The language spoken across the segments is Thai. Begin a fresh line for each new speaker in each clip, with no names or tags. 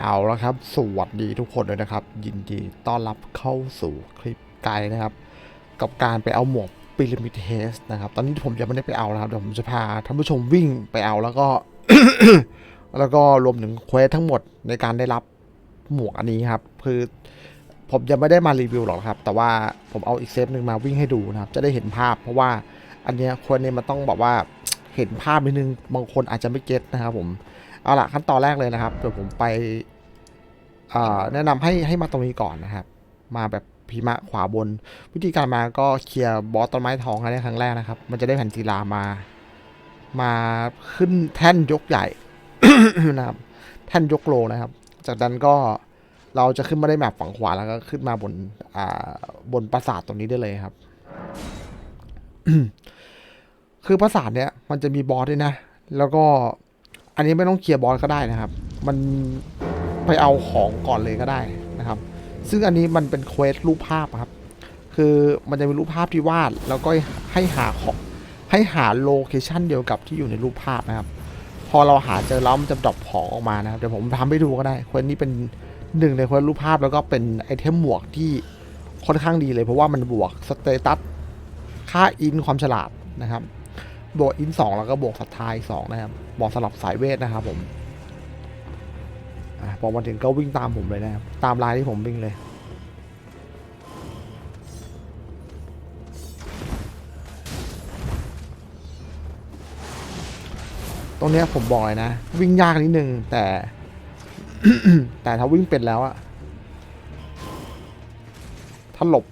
เอาละครับ สวัสดีทุกคนเลยนะครับ ยินดีต้อนรับเข้าสู่คลิปไกด์นะครับ กับการไปเอาหมวกปิรามิดเทสนะครับ ตอนนี้ผมยังไม่ได้ไปเอานะครับ เดี๋ยวผมจะพาท่านผู้ชมวิ่งไปเอาแล้วก็ แล้วก็รวมถึงเควสทั้งหมดในการได้รับหมวกอันนี้ครับ คือผมยังไม่ได้มารีวิวหรอกครับ แต่ว่าผมเอาอีกเซฟหนึ่งมาวิ่งให้ดูนะครับ จะได้เห็นภาพ เพราะว่าอันเนี้ยควรเนี่ยมันต้องแบบว่าเห็นภาพนิดนึงบางคนอาจจะไม่เก็ตนะครับผม เอาละขั้นตอนแรกเลยนะครับเดี๋ยวผมไปแนะนำให้ให้มาตรงนี้ก่อนนะครับ มาแบบพิมะขวาบน วิธีการมาก็เคลียร์บอสต้นไม้ทองให้ได้ครั้งแรกนะครับ มันจะได้แผ่นศิลามา มาขึ้นแท่นยกใหญ่นะครับ แท่นยกโลนะครับ จากนั้นก็เราจะขึ้นมาได้แมปฝั่งขวาแล้วก็ขึ้นมาบนอ่าบนปราสาทตรงนี้ได้เลยครับ คือปราสาทเนี้ยมันจะมีบอสด้วยนะ แล้วก็ อันนี้ไม่ต้องเคลียร์บอสก็ได้นะครับ มันไปเอาของก่อนเลยก็ได้นะครับ ซึ่งอันนี้มันเป็นเควสรูปภาพครับ คือมันจะมีรูปภาพที่วาด แล้วก็ให้หาของให้หาโลเคชันเดียวกับที่อยู่ในรูปภาพนะครับ พอเราหาเจอแล้วมันจะดรอปของออกมานะครับ เดี๋ยวผมทำให้ดูก็ได้เควสนี้เป็นหนึ่งในเควสรูปภาพแล้วก็เป็นไอเทมหมวกที่ค่อนข้างดีเลย เพราะว่ามันบวกสเตตัสค่าอินความฉลาดนะครับ บวกอินสองแล้วก็บวกศรัทธาอีกสองนะครับบอกสลับสายเวทนะครับผมอพอมาถึงก็วิ่งตามผมเลยนะครับ ตามลายที่ผมวิ่งเลยตรงเนี้ยผมบอกเลยนะ วิ่งยากนิดนึงแต่ แต่ถ้าวิ่งเป็นแล้วอะถ้าหลบ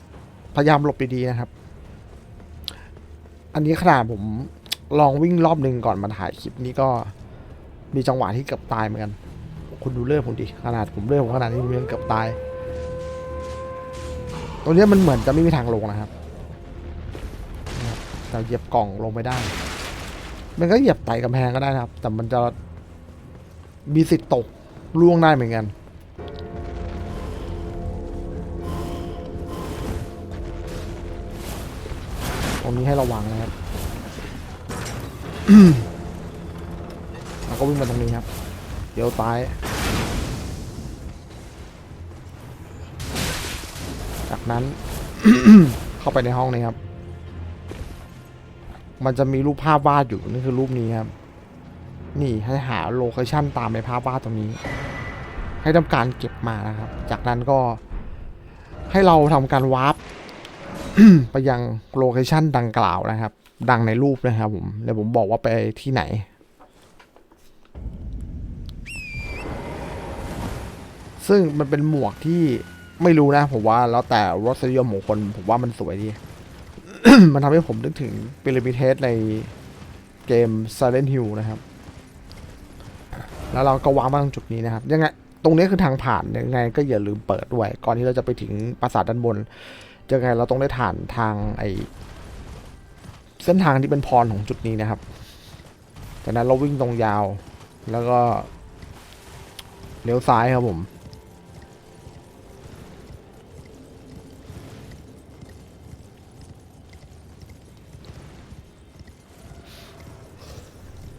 พยายามหลบดีๆนะครับ อันนี้ขนาดผม ลองวิ่งรอบหนึ่งก่อนมาถ่ายคลิปนี้ก็มีจังหวะที่เกือบตายเหมือนกัน คุณดูเลือดผมดิ ขนาดผมเลือดผมขนาดนี้ผมยังเกือบตายตรงนี้มันเหมือนจะไม่มีทางลงนะครับนะครับแต่เหยียบกล่องลงไม่ได้ มันก็เหยียบไต่กำแพงก็ได้นะครับ แต่มันจะมีสิทธิ์ตกล่วงได้เหมือนกันตรงนี้ให้ระวังนะครับ แล้วก็วิ่งมาตรงนี้ครับ เดี๋ยวซ้าย จากนั้น เข้าไปในห้องนี้ครับ มันจะมีรูปภาพวาดอยู่นี่คือรูปนี้ครับ นี่ให้หาโลเคชั่นตามในภาพวาดตรงนี้ ให้ทำการเก็บมานะครับ จากนั้นก็ให้เราทำการวาร์ปไปยังโลเคชั่นดังกล่าวนะครับ ดังในรูปนะครับผมเดี๋ยวผมบอกว่าไปที่ไหน ซึ่งมันเป็นหมวกที่ไม่รู้นะผมว่าแล้วแต่รสนิยมของคนผมว่ามันสวยดี มันทำให้ผมนึกถึงปิรามิดเทสในเกม Silent Hill นะครับ แล้วเราก็วางมาตรงจุดนี้นะครับ ยังไง ตรงนี้คือทางผ่านยังไง ก็อย่าลืมเปิดด้วย ก่อนที่เราจะไปถึงปราสาทด้านบนยังไงเราต้องได้ผ่านทางไอ เส้นทางที่เป็นพรของจุดนี้นะครับ จากนั้นเราวิ่งตรงยาว แล้วก็เลี้ยวซ้ายครับผม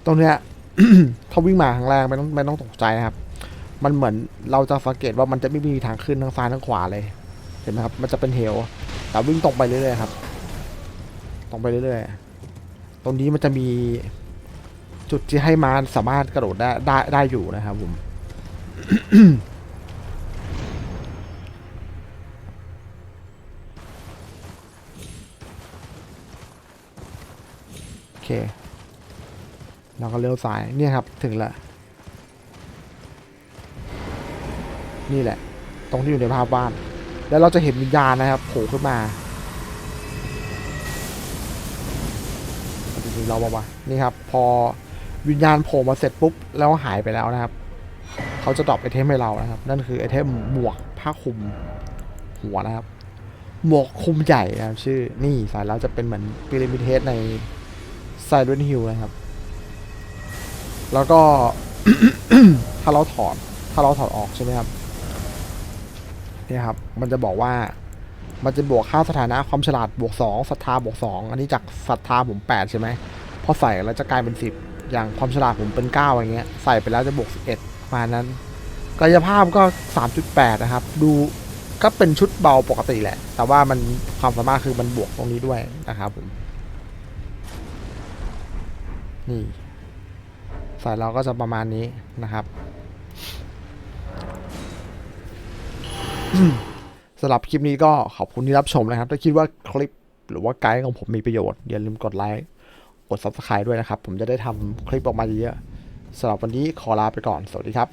ตรงเนี้ยถ้าวิ่งมาครั้งแรกไม่ต้องไม่ต้องตกใจนะครับ มันเหมือนเราจะสังเกตว่ามันจะไม่มีทางขึ้นทั้งซ้ายทั้งขวาเลย เห็นไหมครับ มันจะเป็นเหว แต่วิ่งตรงไปเรื่อยๆครับ ตรงไปเรื่อยๆ ตรงนี้มันจะมีจุดที่ให้ม้าสามารถกระโดดได้ได้ได้อยู่นะครับผมโอเค เราก็เลี้ยวซ้ายเนี่ยครับถึงล้วนี่แหละ ตรงที่อยู่ในภาพวาดแล้วเราจะเห็นวิญญาณนะครับโผล่ขึ้นมาจ ริงๆเราบอกว่านี่ครับ พอวิญญาณโผล่มาเสร็จปุ๊บ แล้วหายไปแล้วนะครับ เขาจะดรอปไอเทมให้เรานะครับ นั่นคือไอเทมหมวกผ้าคลุมหัวนะครับ หมวกคลุมใหญ่นะครับ ชื่อนี่สายแล้วจะเป็นเหมือนพีระมิเฮดในไซเดนฮิลนะครับ แล้วก็ถ้าเราถอดถ้าเราถอดออกใช่ไหมครับนี่ครับ มันจะบอกว่า มันจะบวกค่าสถานะความฉลาดบวกสองศรัทธาบวกสองอันนี้จากศรัทธาผมแปดใช่ไหมพอใส่แล้วจะกลายเป็นสิบอย่างความฉลาดผมเป็นเก้าอย่างเงี้ย ใส่ไปแล้วจะบวกสิบเอ็ดประมาณนั้น กายภาพก็ 3.8 นะครับ ดูก็เป็นชุดเบาปกติแหละ แต่ว่ามันความสามารถคือมันบวกตรงนี้ด้วยนะครับผม นี่สายเราก็จะประมาณนี้นะครับ สำหรับคลิปนี้ก็ขอบคุณที่รับชมนะครับ ถ้าคิดว่าคลิปหรือว่าไกด์ของผมมีประโยชน์ อย่าลืมกดไลค์กด subscribe ด้วยนะครับ ผมจะได้ทำคลิปออกมาเยอะสำหรับวันนี้ขอลาไปก่อน สวัสดีครับ